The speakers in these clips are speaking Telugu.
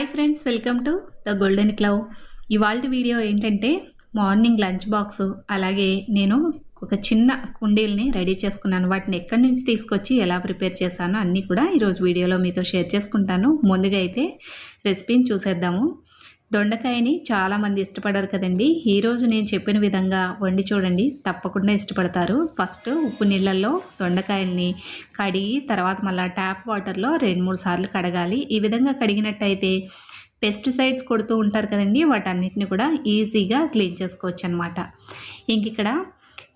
Hi friends welcome to the golden clove ఇవాళ వీడియో ఏంటంటే మార్నింగ్ లంచ్ బాక్స్ అలాగే నేను ఒక చిన్న కుండీల్ని రెడీ చేసుకున్నాను. వాటిని ఎక్కడి నుంచి తీసుకొచ్చి ఎలా ప్రిపేర్ చేశానో అన్నీ కూడా ఈరోజు వీడియోలో మీతో షేర్ చేసుకుంటాను. ముందుగా అయితే రెసిపీని చూసేద్దాము. దొండకాయని చాలామంది ఇష్టపడరు కదండి. ఈరోజు నేను చెప్పిన విధంగా వండి చూడండి. తప్పకుండా ఇష్టపడతారు. ఫస్ట్ ఉప్పు నీళ్ళల్లో దొండకాయల్ని కడిగి తర్వాత మళ్ళీ ట్యాప్ వాటర్లో రెండు మూడు సార్లు కడగాలి. ఈ విధంగా కడిగినట్టయితే పెస్టిసైడ్స్ కొడుతూ ఉంటారు కదండి. వాటన్నిటిని కూడా ఈజీగా క్లీన్ చేసుకోవచ్చు అనమాట ఇంక ఇక్కడ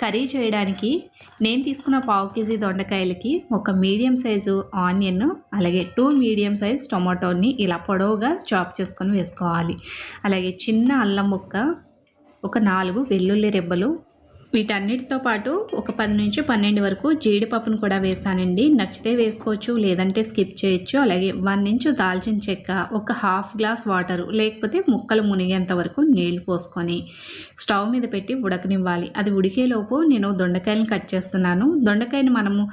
కర్రీ చేయడానికి నేను తీసుకున్న పావు కేజీ దొండకాయలకి ఒక మీడియం సైజు ఆనియన్ అలాగే టూ మీడియం సైజ్ టొమాటోని ఇలా పొడవుగా చాప్ చేసుకొని వేసుకోవాలి. అలాగే చిన్న అల్లం ముక్క ఒక నాలుగు వెల్లుల్లి రెబ్బలు వీటన్నిటితో పాటు ఒక పది నుంచి పన్నెండు వరకు జీడిపప్పును కూడా వేసానండి. నచ్చితే వేసుకోవచ్చు లేదంటే స్కిప్ చేయొచ్చు. అలాగే వన్ ఇంచు దాల్చిన చెక్క ఒక హాఫ్ గ్లాస్ వాటర్ లేకపోతే ముక్కలు మునిగేంత వరకు నీళ్ళు పోసుకొని స్టవ్ మీద పెట్టి ఉడకనివ్వాలి. అది ఉడికేలోపు నేను దొండకాయలను కట్ చేస్తున్నాను. దొండకాయని మనము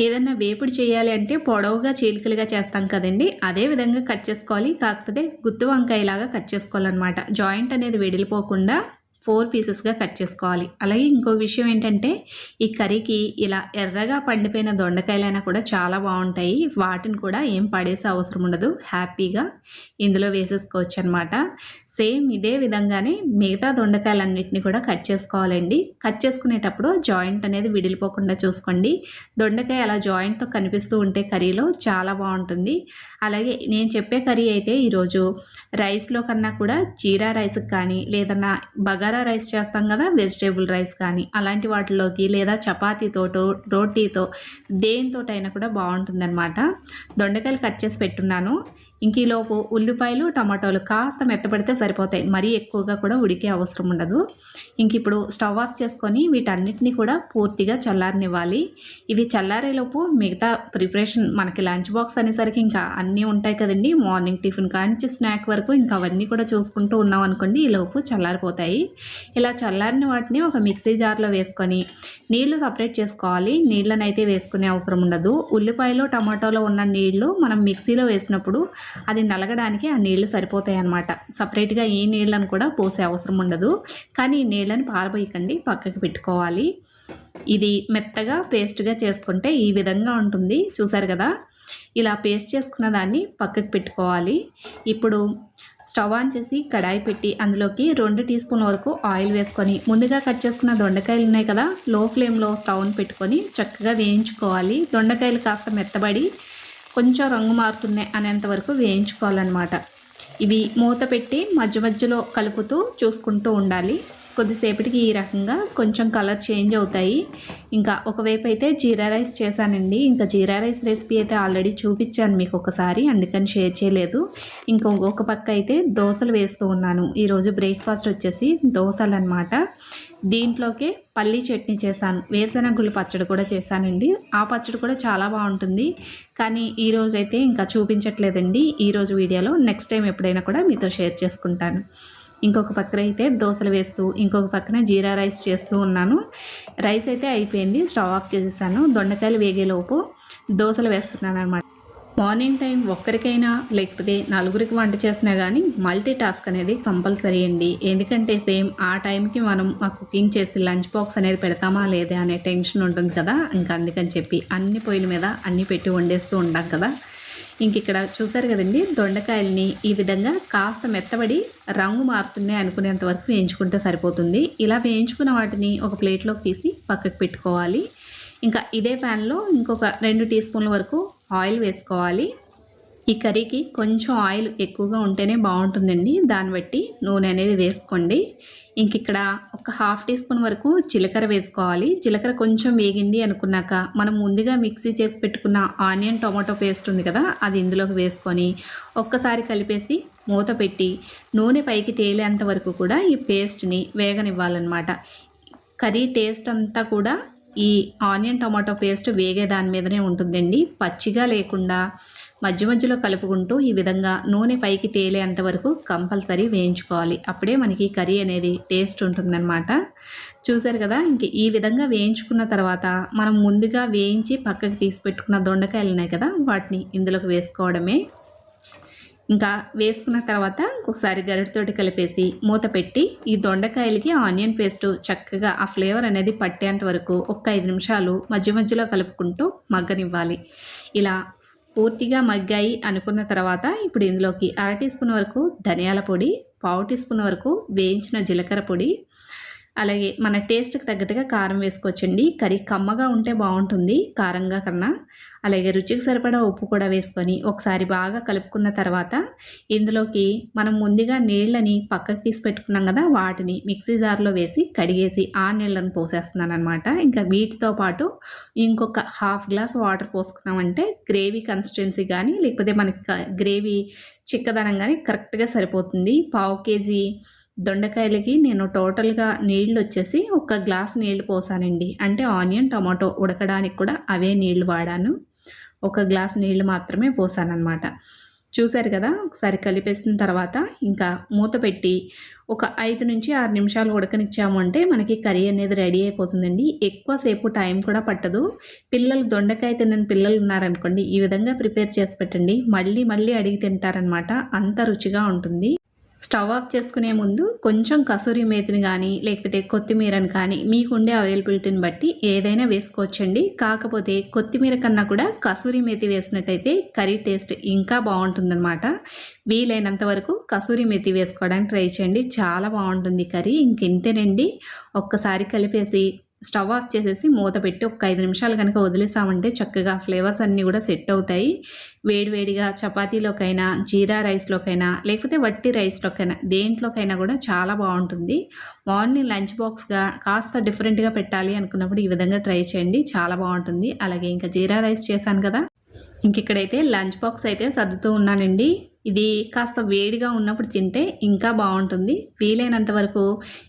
ఏదన్నా వేపుడు చేయాలి అంటే పొడవుగా చీలికలుగా చేస్తాం కదండి. అదే విధంగా కట్ చేసుకోవాలి. కాకపోతే గుత్తు వంకాయలాగా కట్ చేసుకోవాలన్నమాట. జాయింట్ అనేది వెడిలిపోకుండా ఫోర్ పీసెస్గా కట్ చేసుకోవాలి. అలాగే ఇంకో విషయం ఏంటంటే ఈ కర్రీకి ఇలా ఎర్రగా పండిపోయిన దొండకాయలైనా కూడా చాలా బాగుంటాయి. వాటిని కూడా ఏం పడేసే అవసరం ఉండదు. హ్యాపీగా ఇందులో వేసేసుకోవచ్చు అనమాట సేమ్ ఇదే విధంగానే మిగతా దొండకాయలన్నింటినీ కూడా కట్ చేసుకోవాలండి. కట్ చేసుకునేటప్పుడు జాయింట్ అనేది విడిలిపోకుండా చూసుకోండి. దొండకాయ అలా జాయింట్తో కనిపిస్తూ ఉంటే కర్రీలో చాలా బాగుంటుంది. అలాగే నేను చెప్పే కర్రీ అయితే ఈరోజు రైస్లో కన్నా కూడా జీరా రైస్కి కానీ లేదన్నా బగారా రైస్ చేస్తాం కదా వెజిటేబుల్ రైస్ కానీ అలాంటి వాటిలోకి లేదా చపాతీతో రోటీతో దేనితోటైనా కూడా బాగుంటుందన్నమాట. దొండకాయలు కట్ చేసి పెట్టున్నాను. ఇంక ఈలోపు ఉల్లిపాయలు టమాటోలు కాస్త మెత్తపడితే సరిపోతాయి. మరీ ఎక్కువగా కూడా ఉడికే అవసరం ఉండదు. ఇంక ఇప్పుడు స్టవ్ ఆఫ్ చేసుకొని వీటన్నిటిని కూడా పూర్తిగా చల్లారనివ్వాలి. ఇవి చల్లారేలోపు మిగతా ప్రిపరేషన్ మనకి లంచ్ బాక్స్ అనేసరికి ఇంకా అన్నీ ఉంటాయి కదండి. మార్నింగ్ టిఫిన్ కానించి స్నాక్ వరకు ఇంకా అవన్నీ కూడా చూసుకుంటూ ఉన్నాం అనుకోండి ఈలోపు చల్లారిపోతాయి. ఇలా చల్లారిన వాటిని ఒక మిక్సీ జార్లో వేసుకొని నీళ్ళు సపరేట్ చేసుకోవాలి. నీళ్ళనైతే వేసుకునే అవసరం ఉండదు. ఉల్లిపాయలు టమాటోలో ఉన్న నీళ్ళు మనం మిక్సీలో వేసినప్పుడు అది నలగడానికి ఆ నీళ్ళు సరిపోతాయి అన్నమాట సపరేట్గా ఈ నీళ్ళను కూడా పోసే అవసరం ఉండదు. కానీ ఈ నీళ్ళని పారబోయకండి పక్కకి పెట్టుకోవాలి. ఇది మెత్తగా పేస్ట్గా చేసుకుంటే ఈ విధంగా ఉంటుంది. చూసారు కదా? ఇలా పేస్ట్ చేసుకున్న దాన్ని పక్కకు పెట్టుకోవాలి. ఇప్పుడు స్టవ్ ఆన్ చేసి కడాయి పెట్టి అందులోకి రెండు టీ స్పూన్ వరకు ఆయిల్ వేసుకొని ముందుగా కట్ చేసుకున్న దొండకాయలు ఉన్నాయి కదా? లో ఫ్లేమ్లో స్టవ్ని పెట్టుకొని చక్కగా వేయించుకోవాలి. దొండకాయలు కాస్త మెత్తబడి కొంచెం రంగు మారుతున్నాయి అనేంత వరకు వేయించుకోవాలన్నమాట. ఇవి మూత పెట్టి మధ్య మధ్యలో కలుపుతూ చూసుకుంటూ ఉండాలి. కొద్దిసేపటికి ఈ రకంగా కొంచెం కలర్ చేంజ్ అవుతాయి. ఇంకా ఒకవైపు అయితే జీరా రైస్ చేశానండి. ఇంకా జీరా రైస్ రెసిపీ అయితే ఆల్రెడీ చూపించాను మీకు ఒకసారి అందుకని షేర్ చేయలేదు. ఇంకా ఒక పక్క అయితే దోశలు వేస్తూ ఉన్నాను. ఈరోజు బ్రేక్ఫాస్ట్ వచ్చేసి దోశలు అనమాట దీంట్లోకే పల్లీ చట్నీ చేశాను. వేరుశనగులు పచ్చడి కూడా చేశానండి. ఆ పచ్చడి కూడా చాలా బాగుంటుంది. కానీ ఈరోజు అయితే ఇంకా చూపించట్లేదండి. ఈరోజు వీడియోలో నెక్స్ట్ టైం ఎప్పుడైనా కూడా మీతో షేర్ చేసుకుంటాను. ఇంకొక పక్కన అయితే దోశలు వేస్తూ ఇంకొక పక్కన జీరా రైస్ చేస్తూ ఉన్నాను. రైస్ అయితే అయిపోయింది. స్టవ్ ఆఫ్ చేసేసాను. దొండకాయలు వేగేలోపు దోశలు వేస్తున్నాను అనమాట మార్నింగ్ టైం ఒక్కరికైనా లేకపోతే నలుగురికి వంట చేసినా కానీ మల్టీ టాస్క్ అనేది కంపల్సరీ అండి. ఎందుకంటే సేమ్ ఆ టైంకి మనం ఆ కుకింగ్ చేసి లంచ్ బాక్స్ అనేది పెడతామా లేదా అనే టెన్షన్ ఉంటుంది కదా. ఇంకా అందుకని చెప్పి అన్ని పొయ్యిల మీద అన్ని పెట్టి వండేస్తూ ఉంటాం కదా. ఇంక ఇక్కడ చూసారు కదండి దొండకాయల్ని ఈ విధంగా కాస్త మెత్తబడి రంగు మారుతున్నాయి అనుకునేంత వరకు వేయించుకుంటే సరిపోతుంది. ఇలా వేయించుకున్న వాటిని ఒక ప్లేట్లోకి తీసి పక్కకు పెట్టుకోవాలి. ఇంకా ఇదే ప్యాన్లో ఇంకొక రెండు టీ స్పూన్ల వరకు ఆయిల్ వేసుకోవాలి. ఈ కర్రీకి కొంచెం ఆయిల్ ఎక్కువగా ఉంటేనే బాగుంటుందండి. దాన్ని బట్టి నూనె అనేది వేసుకోండి. ఇంక ఇక్కడ ఒక హాఫ్ టీ స్పూన్ వరకు జీలకర్ర వేసుకోవాలి. జీలకర్ర కొంచెం వేగింది అనుకున్నాక మనం ముందుగా మిక్సీ చేసి పెట్టుకున్న ఆనియన్ టొమాటో పేస్ట్ ఉంది కదా అది ఇందులోకి వేసుకొని ఒక్కసారి కలిపేసి మూత పెట్టి నూనె పైకి తేలేంత వరకు కూడా ఈ పేస్ట్ని వేగనివ్వాలన్నమాట. కర్రీ టేస్ట్ అంతా కూడా ఈ ఆనియన్ టమాటో పేస్ట్ వేగే దాని మీదనే ఉంటుందండి. పచ్చిగా లేకుండా మధ్య మధ్యలో కలుపుకుంటూ ఈ విధంగా నూనె పైకి తేలేంత వరకు కంపల్సరీ వేయించుకోవాలి. అప్పుడే మనకి కర్రీ అనేది టేస్ట్ ఉంటుందన్నమాట. చూసారు కదా ఇంక ఈ విధంగా వేయించుకున్న తర్వాత మనం ముందుగా వేయించి పక్కకి తీసి పెట్టుకున్న దొండకాయలు ఉన్నాయి కదా వాటిని ఇందులోకి వేసుకోవడమే. ఇంకా వేసుకున్న తర్వాత ఒకసారి గరిటతోటి కలిపేసి మూత పెట్టి ఈ దొండకాయలకి ఆనియన్ పేస్ట్ చక్కగా ఆ ఫ్లేవర్ అనేది పట్టేంత వరకు ఒక ఐదు నిమిషాలు మధ్య మధ్యలో కలుపుకుంటూ మగ్గనివ్వాలి. ఇలా పూర్తిగా మగ్గాయి అనుకున్న తర్వాత ఇప్పుడు ఇందులోకి అర టీ స్పూన్ వరకు ధనియాల పొడి పావు టీ స్పూన్ వరకు వేయించిన జీలకర్ర పొడి అలాగే మన టేస్ట్కి తగ్గట్టుగా కారం వేసుకోవచ్చండి. కర్రీ కమ్మగా ఉంటే బాగుంటుంది కారంగా కన్నా. అలాగే రుచికి సరిపడా ఉప్పు కూడా వేసుకొని ఒకసారి బాగా కలుపుకున్న తర్వాత ఇందులోకి మనం ముందుగా నీళ్ళని పక్కకు తీసి పెట్టుకున్నాం కదా వాటిని మిక్సీ జార్లో వేసి కడిగేసి ఆ నీళ్ళని పోసేస్తున్నాను అనమాట ఇంకా వీటితో పాటు ఇంకొక హాఫ్ గ్లాస్ వాటర్ పోసుకున్నామంటే గ్రేవీ కన్సిస్టెన్సీ కానీ లేకపోతే మనకి గ్రేవీ చిక్కదనం కానీ కరెక్ట్గా సరిపోతుంది. పావు కేజీ దొండకాయలకి నేను టోటల్గా నీళ్ళు వచ్చేసి ఒక గ్లాస్ నీళ్ళు పోసానండి. అంటే ఆనియన్ టమాటో ఉడకడానికి కూడా అవే నీళ్ళు వాడాను. ఒక గ్లాస్ నీళ్ళు మాత్రమే పోసానమాట చూశారు కదా ఒకసారి కలిపేసిన తర్వాత ఇంకా మూత పెట్టి ఒక ఐదు నుంచి ఆరు నిమిషాలు ఉడకనిచ్చాము అంటే మనకి కర్రీ అనేది రెడీ అయిపోతుందండి. ఎక్కువసేపు టైం కూడా పట్టదు. పిల్లలు దొండకాయ తినని పిల్లలు ఉన్నారనుకోండి ఈ విధంగా ప్రిపేర్ చేసి పెట్టండి. మళ్ళీ మళ్ళీ అడిగి తింటారనమాట అంత రుచిగా ఉంటుంది. స్టవ్ ఆఫ్ చేసుకునే ముందు కొంచెం కసూరి మేతిని కానీ లేకపోతే కొత్తిమీరని కానీ మీకుండే అవైలబిలిటీని బట్టి ఏదైనా వేసుకోవచ్చండి. కాకపోతే కొత్తిమీర కన్నా కూడా కసూరి మేతి వేసినట్టయితే కర్రీ టేస్ట్ ఇంకా బాగుంటుందన్నమాట. వీలైనంత వరకు కసూరి మేతి వేసుకోవడానికి ట్రై చేయండి. చాలా బాగుంటుంది కర్రీ. ఇంకెంతేనండి? ఒక్కసారి కలిపేసి స్టవ్ ఆఫ్ చేసేసి మూత పెట్టి ఒక ఐదు నిమిషాలు కనుక వదిలేసామంటే చక్కగా ఫ్లేవర్స్ అన్నీ కూడా సెట్ అవుతాయి. వేడివేడిగా చపాతీలోకైనా జీరా రైస్లోకైనా లేకపోతే వట్టి రైస్లోకైనా దేంట్లోకైనా కూడా చాలా బాగుంటుంది. మార్నింగ్ లంచ్ బాక్స్గా కాస్త డిఫరెంట్గా పెట్టాలి అనుకున్నప్పుడు ఈ విధంగా ట్రై చేయండి. చాలా బాగుంటుంది. అలాగే ఇంకా జీరా రైస్ చేశాను కదా. ఇంక ఇక్కడైతే లంచ్ బాక్స్ అయితే సర్దుతూ ఉన్నానండి. ఇది కాస్త వేడిగా ఉన్నప్పుడు తింటే ఇంకా బాగుంటుంది. వీలైనంత వరకు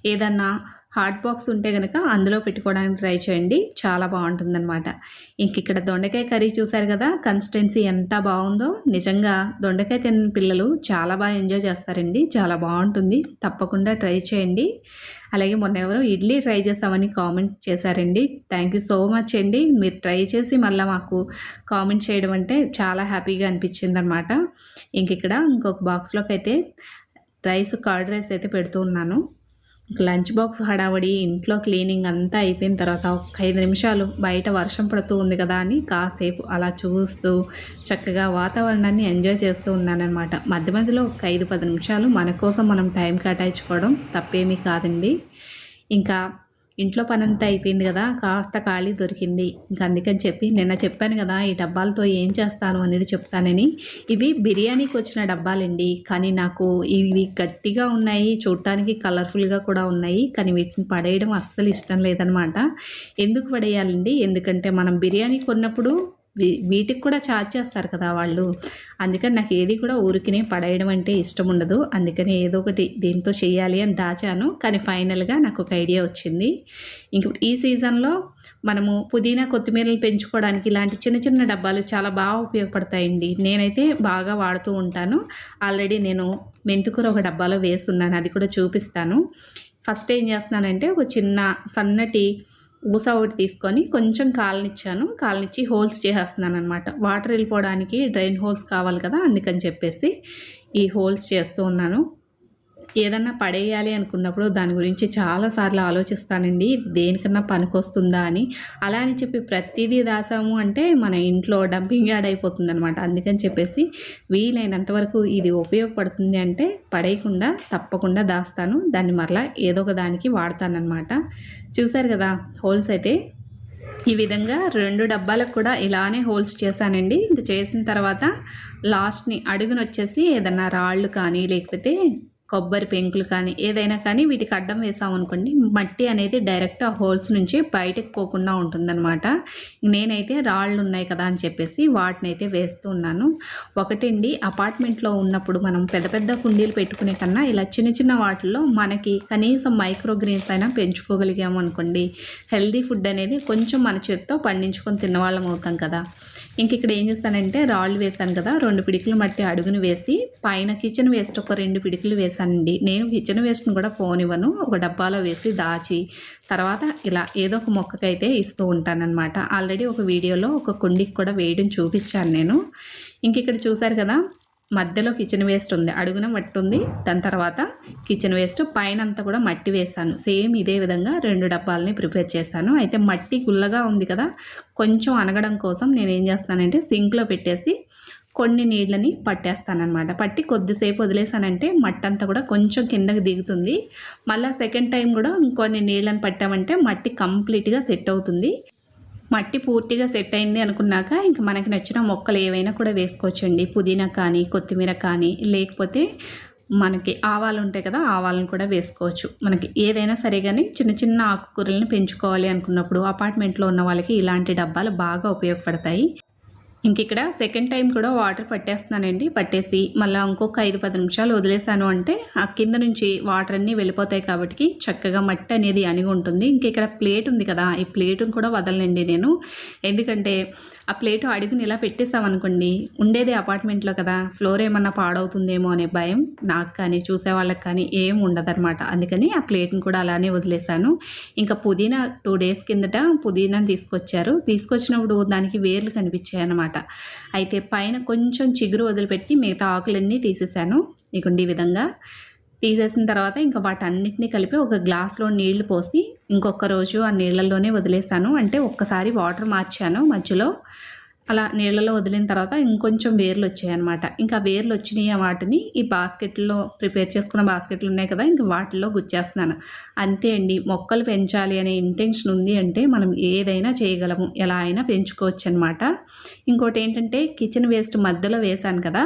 ఏదన్నా హాట్ బాక్స్ ఉంటే కనుక అందులో పెట్టుకోవడానికి ట్రై చేయండి. చాలా బాగుంటుందన్నమాట. ఇంక ఇక్కడ దొండకాయ కర్రీ చూసారు కదా? కన్సిస్టెన్సీ ఎంత బాగుందో. నిజంగా దొండకాయ తిన్న పిల్లలు చాలా బాగా ఎంజాయ్ చేస్తారండి. చాలా బాగుంటుంది. తప్పకుండా ట్రై చేయండి. అలాగే మొన్న ఎవరో ఇడ్లీ ట్రై చేస్తామని కామెంట్ చేశారండి. థ్యాంక్ యూ సో మచ్ అండి. మీరు ట్రై చేసి మళ్ళీ మాకు కామెంట్ చేయడం అంటే చాలా హ్యాపీగా అనిపించింది అనమాట ఇంక ఇక్కడ ఇంకొక బాక్స్లోకి అయితే రైస్ కర్డ్ రైస్ అయితే పెడుతూ ఉన్నాను. లంచ్ బాక్స్ హడావడి ఇంట్లో క్లీనింగ్ అంతా అయిపోయిన తర్వాత ఒక ఐదు నిమిషాలు బయట వర్షం పడుతూ ఉంది కదా అని కాసేపు అలా చూస్తూ చక్కగా వాతావరణాన్ని ఎంజాయ్ చేస్తూ ఉన్నానన్నమాట. మధ్య మధ్యలో ఒక ఐదు పది నిమిషాలు మన కోసం మనం టైం కేటాయించుకోవడం తప్పేమీ కాదండి. ఇంకా ఇంట్లో పనంతా అయిపోయింది కదా కాస్త ఖాళీ దొరికింది. ఇంక అందుకని చెప్పి నిన్న చెప్పాను కదా ఈ డబ్బాలతో ఏం చేస్తాను అనేది చెప్తానని. ఇవి బిర్యానీకి వచ్చిన డబ్బాలండి. కానీ నాకు ఇవి గట్టిగా ఉన్నాయి చూడటానికి కలర్ఫుల్గా కూడా ఉన్నాయి. కానీ వీటిని పడేయడం అస్సలు ఇష్టం లేదనమాట. ఎందుకు పడేయాలండి? ఎందుకంటే మనం బిర్యానీ కొన్నప్పుడు వీటికి కూడా ఛార్జ్ చేస్తారు కదా వాళ్ళు. అందుకని నాకు ఏది కూడా ఊరికినే పడేయడం అంటే ఇష్టం ఉండదు. అందుకని ఏదో ఒకటి దీంతో చేయాలి అని దాచాను. కానీ ఫైనల్గా నాకు ఒక ఐడియా వచ్చింది. ఇంక ఈ సీజన్లో మనము పుదీనా కొత్తిమీరలు పెంచుకోవడానికి ఇలాంటి చిన్న చిన్న డబ్బాలు చాలా బాగా ఉపయోగపడతాయండి. నేనైతే బాగా వాడుతూ ఉంటాను. ఆల్రెడీ నేను మెంతుకూర ఒక డబ్బాలో వేస్తున్నాను. అది కూడా చూపిస్తాను. ఫస్ట్ ఏం చేస్తున్నానంటే ఒక చిన్న సన్నటి ఊస ఒకటి తీసుకొని కొంచెం కాలనిచ్చాను. కాలనిచ్చి హోల్స్ చేసేస్తున్నాను అనమాట వాటర్ వెళ్ళిపోవడానికి డ్రైన్ హోల్స్ కావాలి కదా అందుకని చెప్పేసి ఈ హోల్స్ చేస్తూ ఉన్నాను. ఏదన్నా పడేయాలి అనుకున్నప్పుడు దాని గురించి చాలాసార్లు ఆలోచిస్తానండి. దేనికన్నా పనికొస్తుందా అని. అలా అని చెప్పి ప్రతిదీ దాసాము అంటే మన ఇంట్లో డంపింగ్ యాడ్ అయిపోతుంది అనమాట అందుకని చెప్పేసి వీలైనంత వరకు ఇది ఉపయోగపడుతుంది అంటే పడేయకుండా తప్పకుండా దాస్తాను. దాన్ని మరలా ఏదో ఒక దానికి వాడతానమాట చూసారు కదా హోల్స్ అయితే? ఈ విధంగా రెండు డబ్బాలకు కూడా ఇలానే హోల్స్ చేశానండి. ఇది చేసిన తర్వాత లాస్ట్ని అడుగునొచ్చేసి ఏదన్నా రాళ్ళు కానీ లేకపోతే కొబ్బరి పెంకులు కానీ ఏదైనా కానీ వీటికి అడ్డం వేసామనుకోండి మట్టి అనేది డైరెక్ట్ ఆ హోల్స్ నుంచి బయటకు పోకుండా ఉంటుందన్నమాట. నేనైతే రాళ్ళు ఉన్నాయి కదా అని చెప్పేసి వాటిని అయితే వేస్తూ ఉన్నాను. ఒకటండి అపార్ట్మెంట్లో ఉన్నప్పుడు మనం పెద్ద పెద్ద కుండీలు పెట్టుకునే కన్నా ఇలా చిన్న చిన్న వాటిల్లో మనకి కనీసం మైక్రో గ్రీన్స్ అయినా పెంచుకోగలిగాము అనుకోండి హెల్దీ ఫుడ్ అనేది కొంచెం మన చేత్తో పండించుకొని తిన్నవాళ్ళం అవుతాం కదా. ఇంక ఇక్కడ ఏం చేస్తానంటే రాళ్ళు వేసాను కదా రెండు పిడికిలు మట్టి అడుగును వేసి పైన కిచెన్ వేస్ట్ ఒక రెండు పిడికిలు వేసానండి నేను కిచెన్ వేస్ట్ని కూడా పోనివ్వను ఒక డబ్బాలో వేసి దాచి తర్వాత ఇలా ఏదో ఒక మొక్కకైతే ఇస్తూ ఉంటానన్నమాట. ఆల్రెడీ ఒక వీడియోలో ఒక కుండికి కూడా వేయడం చూపించాను నేను. ఇంక ఇక్కడ చూసారు కదా మధ్యలో కిచెన్ వేస్ట్ ఉంది. అడుగున మట్టి ఉంది. దాని తర్వాత కిచెన్ వేస్ట్ పైన అంతా కూడా మట్టి వేస్తాను సేమ్ ఇదే విధంగా రెండు డబ్బాలని ప్రిపేర్ చేస్తాను అయితే మట్టి గుల్లగా ఉంది కదా కొంచెం అనగడం కోసం నేను ఏం చేస్తానంటే సింక్లో పెట్టేసి కొన్ని నీళ్ళని పట్టేస్తానమాట పట్టి కొద్దిసేపు వదిలేసానంటే మట్టి అంతా కూడా కొంచెం కిందకి దిగుతుంది. మళ్ళీ సెకండ్ టైం కూడా ఇంకొన్ని నీళ్ళని పట్టామంటే మట్టి కంప్లీట్గా సెట్ అవుతుంది. మట్టి పూర్తిగా సెట్ అయింది అనుకున్నాక ఇంకా మనకి నచ్చిన మొక్కలు ఏవైనా కూడా వేసుకోవచ్చండి. పుదీనా కానీ కొత్తిమీర కానీ లేకపోతే మనకి ఆవాలు ఉంటాయి కదా ఆవాలను కూడా వేసుకోవచ్చు. మనకి ఏదైనా సరే కానీ చిన్న చిన్న ఆకుకూరలను పెంచుకోవాలి అనుకున్నప్పుడు అపార్ట్మెంట్లో ఉన్న వాళ్ళకి ఇలాంటి డబ్బాలు బాగా ఉపయోగపడతాయి. ఇంక ఇక్కడ సెకండ్ టైం కూడా వాటర్ పట్టేస్తున్నానండి. పట్టేసి మళ్ళీ ఇంకొక ఐదు పది నిమిషాలు వదిలేసాను అంటే ఆ కింద నుంచి వాటర్ అన్నీ వెళ్ళిపోతాయి కాబట్టి చక్కగా మట్టి అనేది అణిగి ఉంటుంది. ఇంక ఇక్కడ ప్లేట్ ఉంది కదా ఈ ప్లేటును కూడా వదలండి నేను. ఎందుకంటే ఆ ప్లేట్ అడుగుని ఇలా పెట్టేసామనుకోండి ఉండేది అపార్ట్మెంట్లో కదా ఫ్లోర్ ఏమన్నా పాడవుతుందేమో అనే భయం నాకు కానీ చూసే వాళ్ళకి కానీ ఏం ఉండదన్నమాట. అందుకని ఆ ప్లేట్ని కూడా అలానే వదిలేశాను. ఇంకా పుదీనా టూ డేస్ కిందట పుదీనాని తీసుకొచ్చారు. తీసుకొచ్చినప్పుడు దానికి వేర్లు కనిపించాయి అనమాట అయితే పైన కొంచెం చిగురు వదిలిపెట్టి మిగతా ఆకులన్నీ తీసేసాను ఇక ఈ విధంగా తీసేసిన తర్వాత ఇంకా వాటన్నిటిని కలిపి ఒక గ్లాస్లో నీళ్ళు పోసి ఇంకొక రోజు ఆ నీళ్ళల్లోనే వదిలేసాను. అంటే ఒక్కసారి వాటర్ మార్చాను మధ్యలో. అలా నీళ్ళలో వదిలిన తర్వాత ఇంకొంచెం వేర్లు వచ్చాయన్నమాట. ఇంకా వేర్లు వచ్చినాయి వాటిని ఈ బాస్కెట్లో ప్రిపేర్ చేసుకున్న బాస్కెట్లు ఉన్నాయి కదా ఇంకా వాటిల్లో గుచ్చేస్తున్నాను. అంతే అండి. మొక్కలు పెంచాలి అనే ఇంటెన్షన్ ఉంది అంటే మనం ఏదైనా చేయగలము. ఎలా అయినా పెంచుకోవచ్చు అనమాట ఇంకోటి ఏంటంటే కిచెన్ వేస్ట్ మధ్యలో వేశాను కదా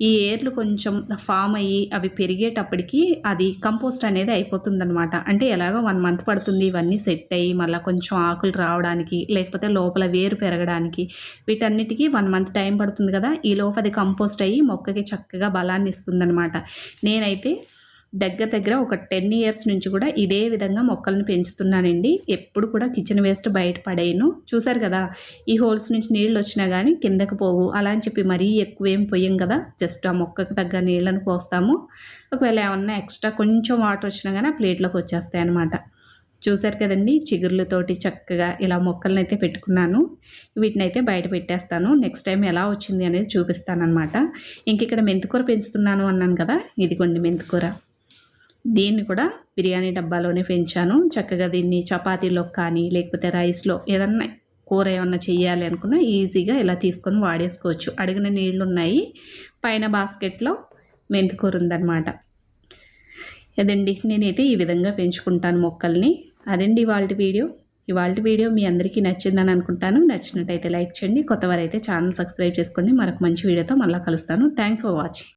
ఈ ఏర్లు కొంచెం ఫామ్ అయ్యి అవి పెరిగేటప్పటికి అది కంపోస్ట్ అనేది అయిపోతుందన్నమాట. అంటే ఎలాగో వన్ మంత్ పడుతుంది ఇవన్నీ సెట్ అయ్యి మళ్ళీ కొంచెం ఆకులు రావడానికి లేకపోతే లోపల వేరు పెరగడానికి వీటన్నిటికీ వన్ మంత్ టైం పడుతుంది కదా. ఈ లోపు అది కంపోస్ట్ అయ్యి మొక్కకి చక్కగా బలాన్ని ఇస్తుందన్నమాట నేనైతే దగ్గర దగ్గర ఒక టెన్ ఇయర్స్ నుంచి కూడా ఇదే విధంగా మొక్కలను పెంచుతున్నానండి. ఎప్పుడు కూడా కిచెన్ వేస్ట్ బయట పడేయను. చూసారు కదా ఈ హోల్స్ నుంచి నీళ్ళు వచ్చినా కానీ కిందకు పోవు. అలా అని చెప్పి మరీ ఎక్కువేం పోయాం కదా. జస్ట్ ఆ మొక్కకు తగ్గ నీళ్ళను పోస్తాము. ఒకవేళ ఏమన్నా ఎక్స్ట్రా కొంచెం వాటర్ వచ్చినా కానీ ఆ ప్లేట్లోకి వచ్చేస్తాయి అనమాట చూసారు కదండి చిగుర్లతోటి చక్కగా ఇలా మొక్కలను అయితే పెట్టుకున్నాను. వీటిని అయితే బయట పెట్టేస్తాను. నెక్స్ట్ టైం ఎలా వచ్చింది అనేది చూపిస్తాను అనమాట ఇంక ఇక్కడ మెంతికూర పెంచుతున్నాను అన్నాను కదా ఇదిగోండి మెంతికూర. దీన్ని కూడా బిర్యానీ డబ్బాలోనే పెంచాను. చక్కగా దీన్ని చపాతీలో కానీ లేకపోతే రైస్లో ఏదన్నా కూర ఏమన్నా చేయాలి అనుకున్నా ఈజీగా ఇలా తీసుకొని వాడేసుకోవచ్చు. అడిగిన నీళ్ళు ఉన్నాయి. పైన బాస్కెట్లో మెంతికూర ఉందన్నమాట. అదండి నేనైతే ఈ విధంగా పెంచుకుంటాను మొక్కల్ని. అదండి ఇవాళ వీడియో. ఇవాళ వీడియో మీ అందరికీ నచ్చిందని అనుకుంటాను. నచ్చినట్టయితే లైక్ చేయండి. కొత్త వారైతే ఛానల్ సబ్స్క్రైబ్ చేసుకోండి. మరొక మంచి వీడియోతో మళ్ళీ కలుస్తాను. Thanks for watching.